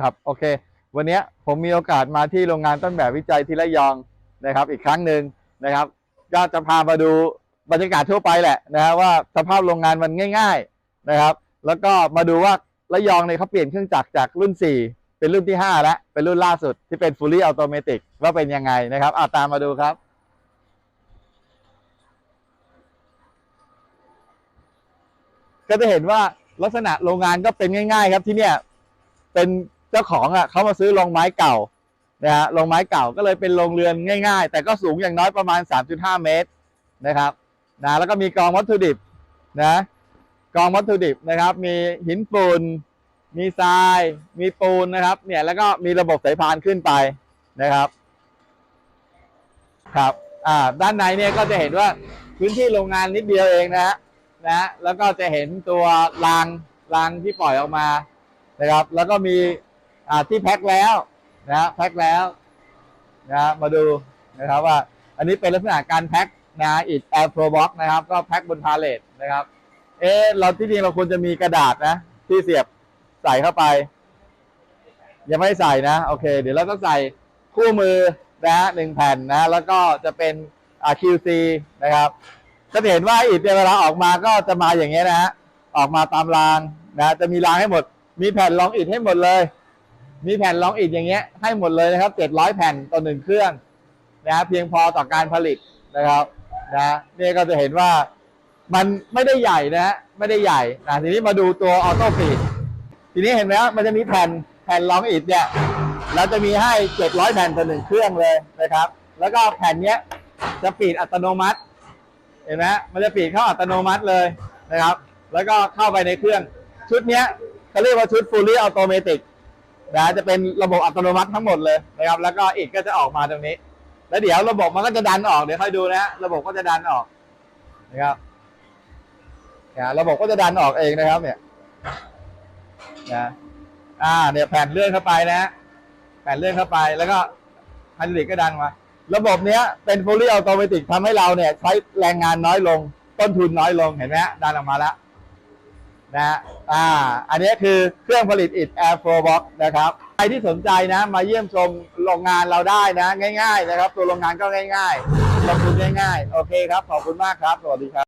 ครับโอเค วันนี้ผมมีโอกาสมาที่โรงงานต้นแบบวิจัยที่ระยองนะครับ อีกครั้งหนึ่งนะครับก็จะพามาดูบรรยากาศทั่วไปแหละนะฮะว่าสภาพโรงงานมันง่าย ๆนะครับ แล้วก็มาดูว่าระยองเนี่ยเขาเปลี่ยนเครื่องจักรจากรุ่น 4 เป็นรุ่นที่ 5 แล้ว เป็นรุ่นล่าสุดที่เป็น fully automatic ว่าเป็นยังไงนะครับอาตามมาดูครับก็จะเห็นว่าลักษณะโรงงานก็เป็นง่าย ๆ ครับที่เนี่ยเป็น เจ้าของอะเขามาซื้อโรงไม้เก่านะฮะโรงไม้เก่าก็เลยเป็นโรงเรือนง่าย ๆ แต่ก็สูงอย่างน้อยประมาณ 3.5 เมตรนะครับนะแล้วก็มีกองวัตถุดิบนะกองวัตถุดิบนะครับ มีหินปูน มีทราย มีปูนนะครับ เนี่ยแล้วก็มีระบบสายพานขึ้นไปนะครับ ครับอ่าด้านในเนี่ยก็จะเห็นว่าพื้นที่โรงงานนิดเดียวเองนะฮะนะฮะแล้วก็จะเห็นตัวรางรางที่ปล่อยออกมานะครับ แล้วก็มี อ่าที่แพ็คแล้วนะฮะแพ็คแล้วนะฮะมาดูนะครับว่า อันนี้เป็นลักษณะการแพ็คนะอิดแอร์โปรบ็อกนะครับ ก็แพ็คบนพาเลทนะครับ เอ๊ะเราที่จริงเราควรจะมีกระดาษนะ ที่เสียบใส่เข้าไป ยังไม่ใส่นะ โอเค เดี๋ยวเราต้องใส่คู่มือนะหนึ่งแผ่นนะ แล้วก็จะเป็นอ่า QC นะครับก็เห็นว่าอิฐเนี่ยเวลาออกมาก็จะมาอย่างเงี้ยนะฮะออกมาตามรางนะ จะมีรางให้หมด มีแผ่นรองอิฐให้หมดเลย มีแผ่นรองอิฐอย่างเงี้ยให้หมดเลยนะครับ700 แผ่นต่อหนึ่งเครื่องนะเพียงพอต่อการผลิตนะครับนะนี่ก็จะเห็นว่ามันไม่ได้ใหญ่นะฮะไม่ได้ใหญ่นะทีนี้มาดูตัวออโต้ฟีดทีนี้เห็นไหมครับมันจะมีแผ่นแผ่นรองอิฐเนี่ยเราจะมีให้ 700 แผ่นต่อหนึ่งเครื่องเลยนะครับ แล้วก็แผ่นเนี้ยจะปิดอัตโนมัติ เห็นไหมมันจะปิดเข้าอัตโนมัติเลยนะครับ แล้วก็เข้าไปในเครื่อง ชุดเนี้ยเขาเรียกว่าชุด fully automatic นะจะเป็นระบบอัตโนมัติทั้งหมดเลยนะครับ แล้วก็อิฐก็จะออกมาตรงนี้ แล้วเดี๋ยวระบบมันก็จะดันออกเดี๋ยวค่อยดูนะฮะระบบก็จะดันออกนะครับนี่ยระบบก็จะดันออกเองนะครับ เนี่ยนะอ่าเนี่ยแผ่นเลื่อนเข้าไปนะแผ่นเลื่อนเข้าไปแล้วก็ไฮดรอลิกก็ดันมาระบบเนี้ยเป็น fully automatic ทำให้เราเนี่ย ใช้แรงงานน้อยลง ต้นทุนน้อยลงเห็นไหมฮะดันออกมาแล้ว นะฮะอ่าอันนี้คือเครื่องผลิตอิฐ Air Flow Box นะครับ ใครที่สนใจนะ มาเยี่ยมชมโรงงานเราได้นะ ง่าย ๆ นะครับ ตัวโรงงานก็ง่ายๆลงทุนง่ายๆ โอเคครับ ขอบคุณมากครับ สวัสดีครับ